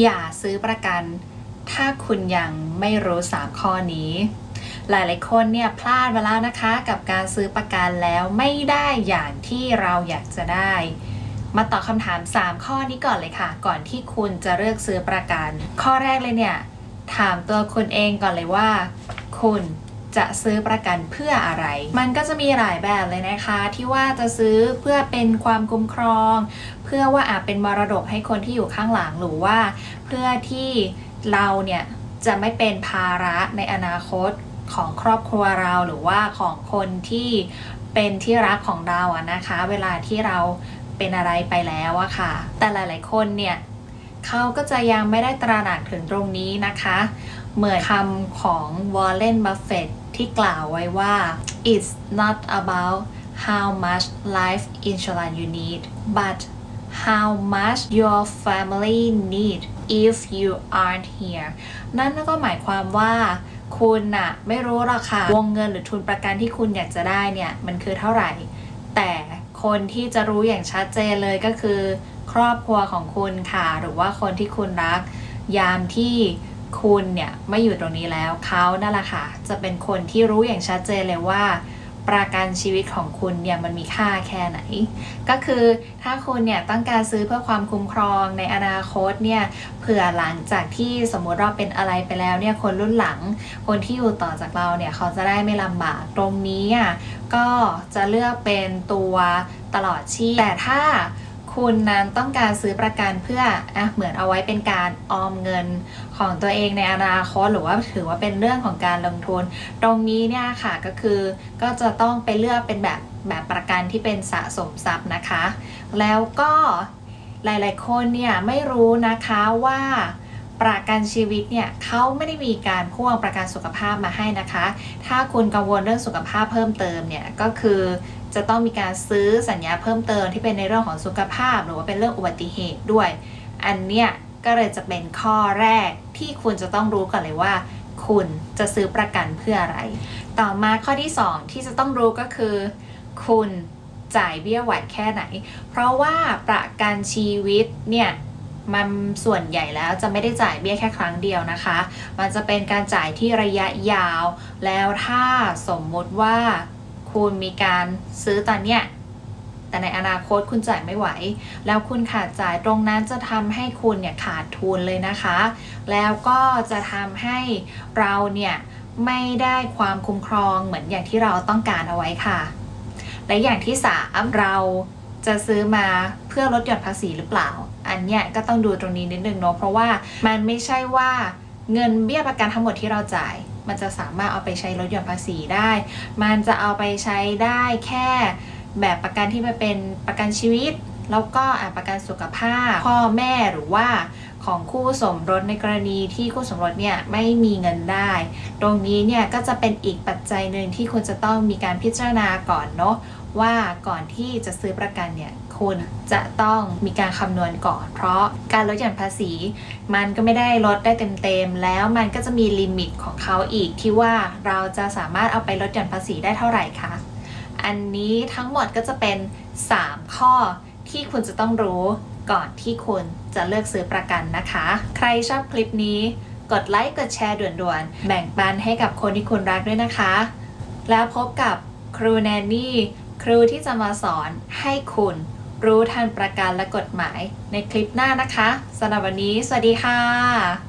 อย่าซื้อประกัน ถ้าคุณยังไม่รู้ 3 ข้อนี้ หลายๆ คนเนี่ยพลาดไปแล้วนะคะ กับการซื้อประกันแล้วไม่ได้อย่างที่เราอยากจะได้ มาตอบคำถาม 3 ข้อนี้ก่อนเลยค่ะ ก่อนที่คุณจะเลือกซื้อประกัน ข้อแรกเลยเนี่ย ถามตัวคุณเองก่อนเลยว่า คุณ จะซื้อประกันเพื่ออะไร มันก็จะมีหลายแบบเลยนะคะ ที่ว่าจะซื้อเพื่อเป็นความคุ้มครอง เพื่อว่าอาจเป็นมรดกให้คนที่อยู่ข้างหลังหรือว่า เพื่อที่เราเนี่ยจะไม่เป็นภาระในอนาคตของครอบครัวเราหรือว่าของคนที่เป็นที่รักของเราอะนะคะ เวลาที่เราเป็นอะไรไปแล้วอะค่ะ แต่หลาย ๆ คนเนี่ยเขาก็จะยังไม่ได้ตระหนักถึงตรงนี้นะคะ เหมือนคำของวอ ที่กล่าวไว้ว่า it's not about how much life insurance you need but how much your family need if you aren't here นั่นก็หมายความว่าคุณน่ะไม่รู้หรอกค่ะ วงเงินหรือทุนประกันที่คุณอยากจะได้เนี่ย มันคือเท่าไหร่ แต่คนที่จะรู้อย่างชัดเจนเลยก็คือ ครอบครัวของคุณค่ะ หรือว่าคนที่คุณรัก ยามที่ คุณเนี่ยไม่อยู่ตรงนี้แล้วเขานั่นแหละค่ะ จะเป็นคนที่รู้อย่างชัดเจนเลยว่า ประกันชีวิตของคุณเนี่ยมันมีค่าแค่ไหน ก็คือถ้าคุณเนี่ยต้องการซื้อเพื่อความคุ้มครองในอนาคตเนี่ยเผื่อหลังจากที่สมมติเราเป็นอะไรไปแล้วเนี่ยคนรุ่นหลัง คนที่อยู่ต่อจากเราเนี่ยเขาจะได้ไม่ลำบากตรงนี้อะก็จะเลือกเป็นตัวตลอดชีพแต่ถ้า คุณนั้นต้องการซื้อประกันเพื่ออะเหมือนเอาไว้เป็นการออมเงินของตัวเองในอนาคตหรือว่าถือว่าเป็นเรื่องของการลงทุน ตรงนี้เนี่ยค่ะก็คือก็จะต้องไปเลือกเป็นแบบแบบประกันที่เป็นสะสมทรัพย์นะคะ แล้วก็หลาย ๆ คนเนี่ยไม่รู้นะคะว่าประกันชีวิตเนี่ยเขาไม่ได้มีการพ่วงประกันสุขภาพมาให้นะคะ ถ้าคุณกังวลเรื่องสุขภาพเพิ่มเติมเนี่ยก็คือ จะต้องมีการซื้อสัญญาเพิ่มเติมที่เป็นในเรื่องของสุขภาพ หรือว่าเป็นเรื่องอุบัติเหตุด้วย อันเนี้ยก็เลยจะเป็นข้อแรกที่คุณจะต้องรู้กันเลยว่า คุณจะซื้อประกันเพื่ออะไร ต่อมาข้อที่ 2 ที่จะต้องรู้ก็คือ คุณจ่ายเบี้ยไหวแค่ไหน เพราะว่าประกันชีวิตเนี่ยมันส่วนใหญ่แล้วจะไม่ได้จ่ายเบี้ยแค่ครั้งเดียวนะคะ มันจะเป็นการจ่ายที่ระยะยาว แล้วถ้าสมมติว่า คุณมีการซื้อตอนเนี้ยแต่ในอนาคตคุณจ่ายไม่ไหว แล้วคุณขาดจ่ายตรงนั้นจะทำให้คุณเนี่ยขาดทุนเลยนะคะ แล้วก็จะทำให้เราเนี่ยไม่ได้ความคุ้มครองเหมือนอย่างที่เราต้องการเอาไว้ค่ะ และอย่างที่สามเราจะซื้อมาเพื่อลดหย่อนภาษีหรือเปล่า อันเนี้ยก็ต้องดูตรงนี้นิดนึงเนาะเพราะว่ามันไม่ใช่ว่าเงินเบี้ยประกันทั้งหมดที่เราจ่าย มันจะสามารถเอาไปใช้ลดหย่อนภาษีได้ มันจะเอาไปใช้ได้แค่แบบประกันที่มันเป็นประกันชีวิต แล้วก็ประกันสุขภาพพ่อแม่หรือว่าของคู่สมรสในกรณีที่คู่สมรสเนี่ยไม่มีเงินได้ ตรงนี้เนี่ยก็จะเป็นอีกปัจจัยหนึ่งที่คุณจะต้องมีการพิจารณาก่อนเนาะว่าก่อนที่จะซื้อประกันเนี่ยคุณจะต้องมีการคำนวณก่อน เพราะการลดหย่อนภาษี มันก็ไม่ได้ลดได้เต็มๆ แล้วมันก็จะมีลิมิตของเขาอีกที่ว่าเราจะสามารถเอาไปลดหย่อนภาษีได้เท่าไหร่คะ อันนี้ทั้งหมดก็จะเป็น 3 ข้อ ที่คุณจะต้องรู้ก่อนที่คุณจะเลือกซื้อประกันนะคะ ใครชอบคลิปนี้ กดไลค์กดแชร์ด่วนๆ แบ่งปันให้กับคนที่คุณรักด้วยนะคะ แล้วพบกับครูแนนนี่ ครูที่จะมาสอนให้คุณ รู้ทันประกันและกฎหมายในคลิปหน้านะคะสำหรับวันนี้ สวัสดีค่ะ